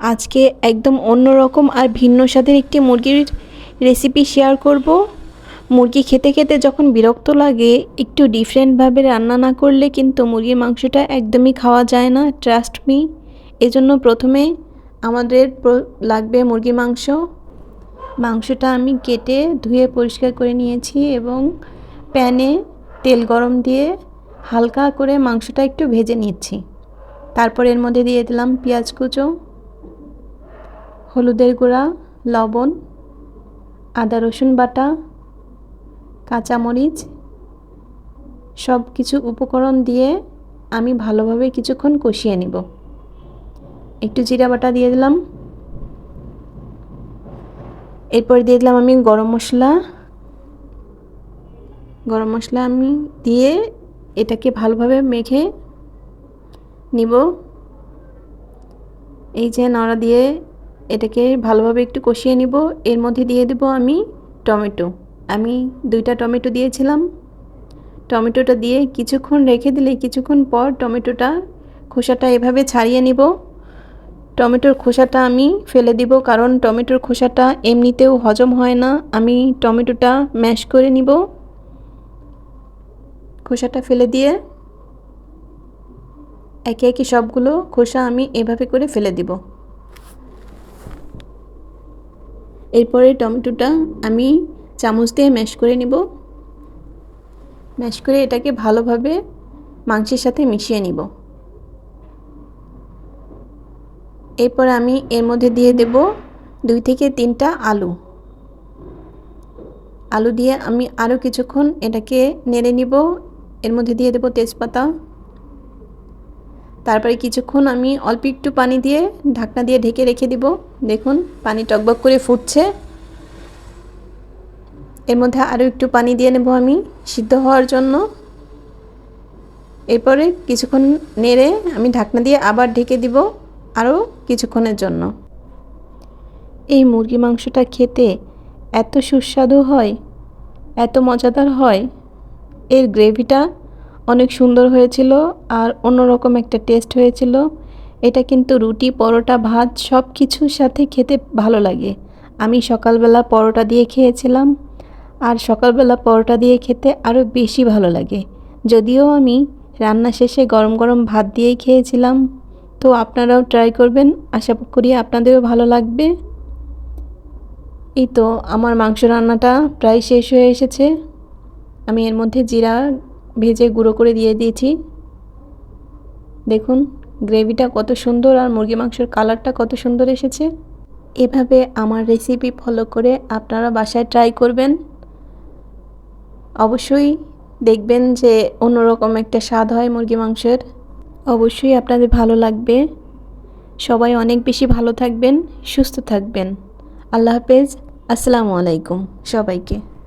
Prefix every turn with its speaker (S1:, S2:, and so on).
S1: আজকে একদম অন্যরকম আর ভিন্ন স্বাদের একটি মুরগির রেসিপি শেয়ার করব। মুরগি খেতে খেতে যখন বিরক্ত লাগে, একটু ডিফারেন্টভাবে রান্না না করলে কিন্তু মুরগির মাংসটা একদমই খাওয়া যায় না ট্রাস্ট মি এজন্য প্রথমে আমাদের লাগবে মুরগির মাংস। মাংসটা আমি কেটে ধুয়ে পরিষ্কার করে নিয়েছি এবং প্যানে তেল গরম দিয়ে হালকা করে মাংসটা একটু ভেজে নিচ্ছি। তারপর এর মধ্যে দিয়ে দিলাম পেঁয়াজ কুচো। হলুদের গুঁড়া, লবণ, আদা রসুন বাটা, কাঁচামরিচ সব কিছু উপকরণ দিয়ে আমি ভালোভাবে কিছুক্ষণ কষিয়ে নিব। একটু জিরা বাটা দিয়ে দিলাম। এরপর দিয়ে দিলাম আমি গরম মশলা। গরম মশলা আমি দিয়ে এটাকে ভালোভাবে মেখে নিব। এই যে নড়া দিয়ে এটাকে ভালোভাবে একটু কষিয়ে নিব। এর মধ্যে দিয়ে দেব আমি টমেটো। আমি দুইটা টমেটো দিয়েছিলাম। টমেটোটা দিয়ে কিছুক্ষণ রেখে দিলে কিছুক্ষণ পর টমেটোটা খোসাটা এভাবে ছাড়িয়ে নিব। টমেটোর খোসাটা আমি ফেলে দিব কারণ টমেটোর খোসাটা এমনিতেও হজম হয় না। আমি টমেটোটা ম্যাশ করে নিব। খোসাটা ফেলে দিয়ে একে একে সবগুলো খোসা আমি এভাবে করে ফেলে দিব। এরপরে টমেটোটা আমি চামচ দিয়ে ম্যাশ করে নিব। ম্যাশ করে এটাকে ভালোভাবে মাংসের সাথে মিশিয়ে নিব। এরপর আমি এর মধ্যে দিয়ে দেব দুই থেকে তিনটা আলু। আলু দিয়ে আমি আরও কিছুক্ষণ এটাকে নেড়ে নিব। এর মধ্যে দিয়ে দেব তেজপাতা। তারপরে কিছুক্ষণ আমি অল্প একটু পানি দিয়ে ঢাকনা দিয়ে ঢেকে রেখে দিব। দেখুন, পানি টকবক করে ফুটছে। এর মধ্যে আরও একটু পানি দিয়ে নেব আমি সিদ্ধ হওয়ার জন্য। এরপরে কিছুক্ষণ নেড়ে আমি ঢাকনা দিয়ে আবার ঢেকে দিব আরও কিছুক্ষণের জন্য। এই মুরগি মাংসটা খেতে এত সুস্বাদু হয়, এত মজাদার হয়, এর গ্রেভিটা অনেক সুন্দর হয়েছিল আর অন্যরকম একটা টেস্ট হয়েছিল। এটা কিন্তু রুটি, পরোটা, ভাত সব কিছুর সাথে খেতে ভালো লাগে। আমি সকালবেলা পরোটা দিয়ে খেয়েছিলাম আর সকালবেলা পরোটা দিয়ে খেতে আরও বেশি ভালো লাগে। যদিও আমি রান্না শেষে গরম গরম ভাত দিয়েই খেয়েছিলাম। তো আপনারাও ট্রাই করবেন, আশা করি আপনাদেরও ভালো লাগবে। এই তো, আমার মাংস রান্নাটা প্রায় শেষ হয়ে এসেছে। আমি এর মধ্যে জিরা ভেজে গুঁড়ো করে দিয়ে দিয়েছি। দেখুন, গ্রেভিটা কত সুন্দর আর মুরগি মাংসের কালারটা কত সুন্দর এসেছে। এভাবে আমার রেসিপি ফলো করে আপনারা বাসায় ট্রাই করবেন। অবশ্যই দেখবেন যে অন্যরকম একটা স্বাদ হয় মুরগি মাংসের। অবশ্যই আপনাদের ভালো লাগবে। সবাই অনেক বেশি ভালো থাকবেন, সুস্থ থাকবেন। আল্লাহ হাফেজ। আসসালামু আলাইকুম সবাইকে।